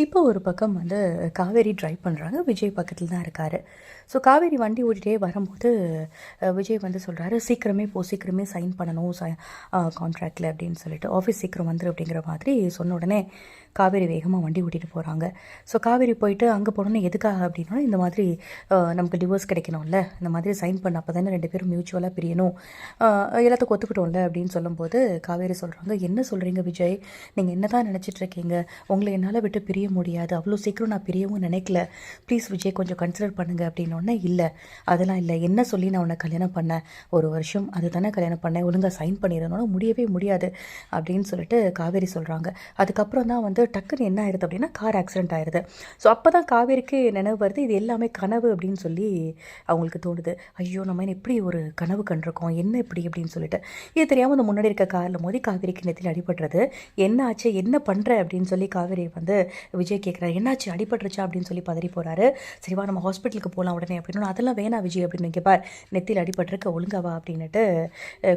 இப்போ ஒரு பக்கம் வந்து காவேரி ட்ரைவ் பண்ணுறாங்க விஜய் பக்கத்தில் தான் இருக்கார். ஸோ காவேரி வண்டி ஓட்டிகிட்டே வரும்போது விஜய் வந்து சொல்கிறாரு சீக்கிரமே போ சீக்கிரமே சைன் பண்ணணும் ச கான்ட்ராக்டில் அப்படின்னு சொல்லிட்டு. ஆஃபீஸ் சீக்கிரம் வந்துரு அப்படிங்கிற மாதிரி சொன்ன உடனே காவேரி வேகமாக வண்டி ஓட்டிகிட்டு போகிறாங்க ஸோ காவேரி போயிட்டு அங்கே போனோன்னே எதுக்காக அப்படின்னா இந்த மாதிரி நமக்கு டிவோர்ஸ் கிடைக்கணும்ல. இந்த மாதிரி சைன் பண்ண அப்போ தானே ரெண்டு பேரும் மியூச்சுவலாக பிரியணும். எல்லாத்துக்கும் ஒத்துக்கிட்டோம்ல அப்படின்னு சொல்லும்போது காவேரி சொல்கிறாங்க என்ன சொல்கிறீங்க விஜய்? நீங்கள் என்ன தான் இருக்கீங்க? உங்களை என்னால் விட்டு பிரிய முடியாது. அவ்வளோ சீக்கிரம் நான் பிரியவும் நினைக்கல. ப்ளீஸ் விஜய் கொஞ்சம் கன்சிடர் பண்ணுங்க அப்படின்னோடனே இல்லை. அதெல்லாம் இல்லை. என்ன சொல்லி நான் உன்னை கல்யாணம் பண்ணேன்? ஒரு வருஷம் அது தானே கல்யாணம் பண்ணேன். ஒழுங்காக சைன் பண்ணிடணும் முடியவே முடியாது அப்படின்னு சொல்லிட்டு காவேரி சொல்கிறாங்க அதுக்கப்புறம் தான் வந்து டக்குன்னு என்ன ஆயிடுது அப்படின்னா கார் ஆக்சிடென்ட் ஆயிடுது. ஸோ அப்போ தான் காவேரிக்கு நினைவு வருது. இது எல்லாமே கனவு அப்படின்னு சொல்லி அவங்களுக்கு தோணுது. ஐயோ நம்ம என்ன ஒரு கனவு கண்டிருக்கோம்? என்ன இப்படி அப்படின்னு சொல்லிட்டு. இது தெரியாமல் அந்த முன்னாடி இருக்க காரில் மோதி காவேரிக்கு நெத்தியில் அடிபடுறது என்ன ஆச்சு? என்ன பண்ணுற அப்படின்னு சொல்லி காவேரி வந்து விஜய் கேட்குறாரு என்னாச்சு? அடிபட்டுருச்சா? அப்படின்னு சொல்லி பதறி போகிறாரு சரிவா நம்ம ஹாஸ்பிட்டலுக்கு போகலாம் உடனே. அப்படின்னு அதெல்லாம் வேணாம் விஜய் அப்படின்னு கேட்பார் நெத்தியில் அடிபட்டிருக்க ஒழுங்காவா அப்படின்னுட்டு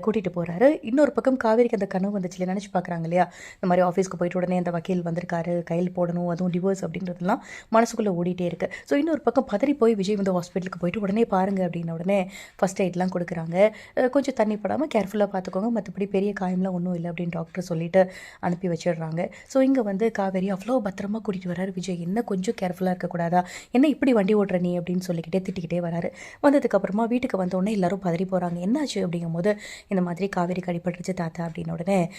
கூட்டிகிட்டு போகிறாரு இன்னொரு பக்கம் காவேரிக்கு அந்த கனவு வந்துச்சு நினச்சி பார்க்குறாங்க இல்லையா? இந்த மாதிரி ஆஃபீஸ்க்கு போயிட்டு உடனே அந்த வக்கீல் வந்திருக்காரு. கையில் போடணும் அதுவும் டிவோர்ஸ் அப்படின்றதெல்லாம் மனசுக்குள்ளே ஓடிட்டே இருக்கு. ஸோ இன்னொரு பக்கம் பதறி போய் விஜய் வந்து ஹாஸ்பிட்டலுக்கு போயிட்டு உடனே பாருங்க அப்படின்ன உடனே ஃபஸ்ட் எய்ட்லாம் கொடுக்குறாங்க. கொஞ்சம் தண்ணி படாமல் கேர்ஃபுல்லாக பார்த்துக்கோங்க மற்றபடி பெரிய காயம்லாம் ஒன்றும் இல்லை அப்படின்னு டாக்டர் சொல்லிட்டு அனுப்பி வச்சிடுறாங்க. ஸோ இங்கே வந்து காவேரி அவ்வளோ பத்திரமா கூட்டிகிட்டு வராரு. விஜய் என்ன கொஞ்சம் கேர்ஃபுல்லாக இருக்கக்கூடாதா? என்ன இப்படி வண்டி ஓட்டுற நீ? அப்படின்னு சொல்லிக்கிட்டே திட்டிக்கிட்டே வராரு. வந்ததுக்கப்புறமா வீட்டுக்கு வந்தோடனே எல்லாரும் பதறி போகிறாங்க என்னாச்சு? அப்படிங்கும்போது இந்த மாதிரி காவேரி கடிப்பட்டுருச்சு தாத்தா அப்படின்னு உடனே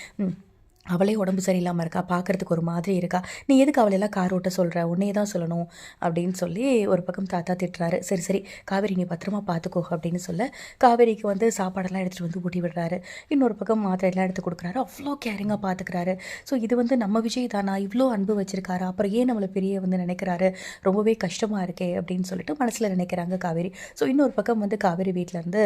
அவளே உடம்பு சரியில்லாமல் இருக்கா? பார்க்கறதுக்கு ஒரு மாதிரி இருக்கா? நீ எதுக்கு அவளையெல்லாம் கார் ஓட்ட சொல்கிற உன்னையே தான் சொல்லணும் அப்படின்னு சொல்லி ஒரு பக்கம் தாத்தா திட்டுறாரு. சரி சரி காவேரி நீ பத்திரமா பார்த்துக்கோ அப்படின்னு சொல்ல காவேரிக்கு வந்து சாப்பாடெல்லாம் எடுத்துகிட்டு வந்து ஊட்டி விடுறாரு. இன்னொரு பக்கம் மாத்திரையெல்லாம் எடுத்து கொடுக்குறாரு. அவ்வளோ கேரிங்காக பார்த்துக்கிறாரு ஸோ இது வந்து நம்ம விஜய் தானா? இவ்வளோ அன்பு வச்சுருக்காரு? அப்புறம் ஏன் நம்மளை பெரிய வந்து நினைக்கிறாரு? ரொம்பவே கஷ்டமாக இருக்கே அப்படின்னு சொல்லிட்டு மனசில் நினைக்கிறாங்க காவேரி. ஸோ இன்னொரு பக்கம் வந்து காவேரி வீட்டிலேருந்து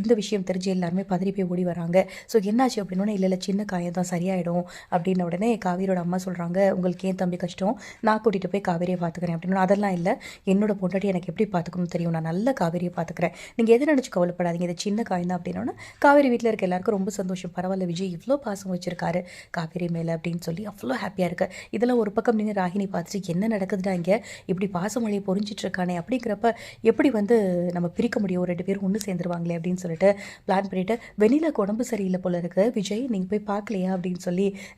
இந்த விஷயம் தெரிஞ்சு எல்லாருமே பதறி போய் ஓடி வராங்க. ஸோ என்னாச்சு அப்படின்னா இல்லை இல்லை சின்ன காயம் தான். ஆகிடும் அப்படின்ன உடனே காவேரியோட அம்மா சொல்கிறாங்க உங்களுக்கு ஏன் தம்பி கஷ்டம்? நான் கூட்டிகிட்டு போய் காவேரியை பார்த்துக்கிறேன் அப்படின்னு. அதெல்லாம் இல்லை. என்னோட பொண்டாட்டி எனக்கு எப்படி பார்த்துக்கணும்னு தெரியும். நான் நல்ல காவேரியை பார்த்துக்கிறேன் நீங்கள் எதை நினச்சி கவலைப்படாதீங்க. இது சின்ன காயம் தான் அப்படின்னா காவேரி வீட்டில் இருக்க எல்லாருக்கும் ரொம்ப சந்தோஷம். பரவாயில்ல விஜய் இவ்வளோ பாசம் வச்சிருக்காரு. காவேரி மேலே அப்படின்னு சொல்லி அவ்வளோ ஹாப்பியாக இருக்கு. இதெல்லாம் ஒரு பக்கம் நீங்கள் ராகினி பார்த்துட்டு என்ன நடக்குதுடா இங்கே? இப்படி பாசமொழியை பொறிஞ்சிட்டு இருக்கானே. அப்படிங்கிறப்ப எப்படி வந்து நம்ம பிரிக்க முடியும்? ரெண்டு பேரும் ஒன்று சேர்ந்துருவாங்களே அப்படின்னு சொல்லிட்டு பிளான் பண்ணிட்டு வெளியில் உடம்பு சரியில்லை போல இருக்கு. விஜய் நீங்கள் போய் பார்க்கலையா அப்படின்னு சொல்லி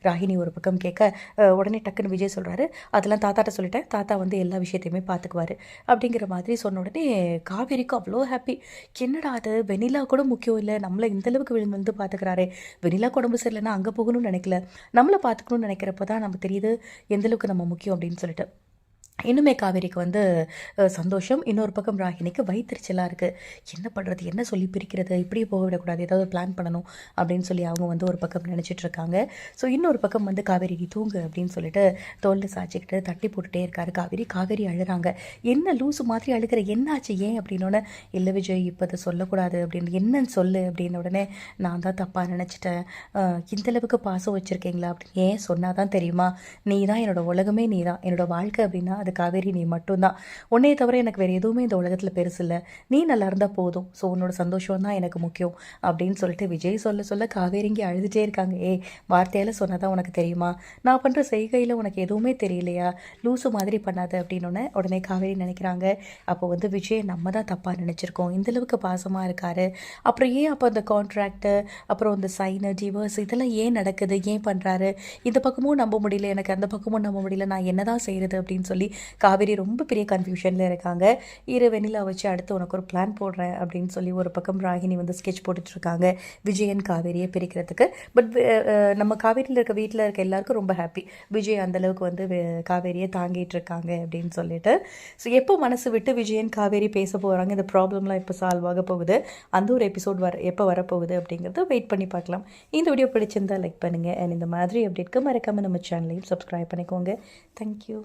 ராகினி ஒரு பக்கம் கேட்க உடனே டக்குன்னு விஜய் சொல்கிறாரு அதெல்லாம் தாத்தாட்ட சொல்லிட்டேன். தாத்தா வந்து எல்லா விஷயத்தையுமே பார்த்துக்குவாரு அப்படிங்கிற மாதிரி சொன்ன உடனே காவேரிக்கு அவ்வளோ ஹாப்பி என்னடா அது? வெண்ணிலா கூட முக்கியம் இல்லை. நம்மளை இந்தளவுக்கு விழுந்து வந்து பார்த்துக்கிறாரே வெண்ணிலா உடம்பு சரியில்லைன்னா அங்கே போகணும்னு நினைக்கல. நம்மளை பார்த்துக்கணும்னு நினைக்கிறப்ப தான் நமக்கு தெரியுது எந்தளவுக்கு நம்ம முக்கியம் அப்படின்னு சொல்லிட்டு. இன்னுமே காவேரிக்கு வந்து சந்தோஷம். இன்னொரு பக்கம் ராகினிக்கு வயிற்றுச்சலாக இருக்குது என்ன பண்ணுறது என்ன சொல்லி பிரிக்கிறது? இப்படியே போக விடக்கூடாது. ஏதாவது பிளான் பண்ணணும் அப்படின்னு சொல்லி அவங்க வந்து ஒரு பக்கம் நினச்சிட்ருக்காங்க ஸோ இன்னொரு பக்கம் வந்து காவேரி நீ தூங்கு அப்படின்னு சொல்லிட்டு தோல்ல சாச்சிக்கிட்டு தட்டி போட்டுகிட்டே இருக்காரு. காவேரி காவேரி அழுகிறாங்க என்ன லூஸு மாதிரி அழுகிற? என்னாச்சு? ஏன்? அப்படின்னோடனே இல்லை விஜய் இப்போ அதை சொல்லக்கூடாது அப்படின்னு என்னன்னு சொல்லு அப்படின்ன உடனே நான் தான் தப்பாக நினச்சிட்டேன். இந்தளவுக்கு பாசம் வச்சுருக்கீங்களா? அப்படின்னு ஏன்? சொன்னால் தான் தெரியுமா? நீ தான் என்னோடய உலகமே நீ தான் என்னோடய வாழ்க்கை அப்படின்னா அது காவேரி நீ மட்டும்தான். உன்னையே தவிர எனக்கு வேறு எதுவுமே இந்த உலகத்தில் பெருசு இல்லை. நீ நல்லா இருந்தால் போதும். ஸோ உன்னோட சந்தோஷம் தான் எனக்கு முக்கியம். அப்படின்னு சொல்லிட்டு விஜய் சொல்ல சொல்ல காவேரி இங்கே அழுதுகிட்டே இருக்காங்க. ஏ வார்த்தையால் சொன்னதான் உனக்கு தெரியுமா? நான் பண்ணுற செய்கையில் உனக்கு எதுவுமே தெரியலையா? லூசு மாதிரி பண்ணாத அப்படின்னோடனே உடனே காவேரி நினைக்கிறாங்க. அப்போ வந்து விஜய் நம்ம தான் தப்பாக நினச்சிருக்கோம். இந்தளவுக்கு பாசமாக இருக்காரு. அப்புறம் ஏன் அப்போ அந்த கான்ட்ராக்டு அப்புறம் இந்த சைனு டிவர்ஸ் இதெல்லாம் ஏன் நடக்குது? ஏன் பண்ணுறாரு இந்த பக்கமும் நம்ப முடியல. எனக்கு அந்த பக்கமும் நம்ப முடியல. நான் என்ன தான் செய்கிறது அப்படின்னு சொல்லி காவேரி ரொம்ப பெரிய கன்ஃபியூஷனில் இருக்காங்க. இரு வெண்ணிலா வச்சு அடுத்து உனக்கு ஒரு பிளான் போடுறேன் அப்படின்னு சொல்லி ஒரு பக்கம் ராகினி வந்து ஸ்கெட்ச் போட்டுட்ருக்காங்க. விஜயன் காவேரியை பிரிக்கிறதுக்கு. பட் நம்ம காவேரியில் இருக்க வீட்டில் இருக்க எல்லாருக்கும் ரொம்ப ஹாப்பி விஜய் அந்தளவுக்கு வந்து காவேரியை தாங்கிட்டு இருக்காங்க அப்படின்னு சொல்லிட்டு. ஸோ எப்போ மனசு விட்டு விஜயன் காவேரி பேச போகிறாங்க இந்த ப்ராப்ளம்லாம் எப்போ சால்வ் ஆக போகுது. அந்த ஒரு எபிசோட் வர எப்போ வரப்போகுது அப்படிங்கிறத வெயிட் பண்ணி பார்க்கலாம். இந்த வீடியோ பிடிச்சிருந்தா லைக் பண்ணுங்கள் அண்ட் இந்த மாதிரி அப்டேட்க்கு மறக்காமல் நம்ம சேனலையும் சப்ஸ்கிரைப் பண்ணிக்கோங்க. தேங்க்யூ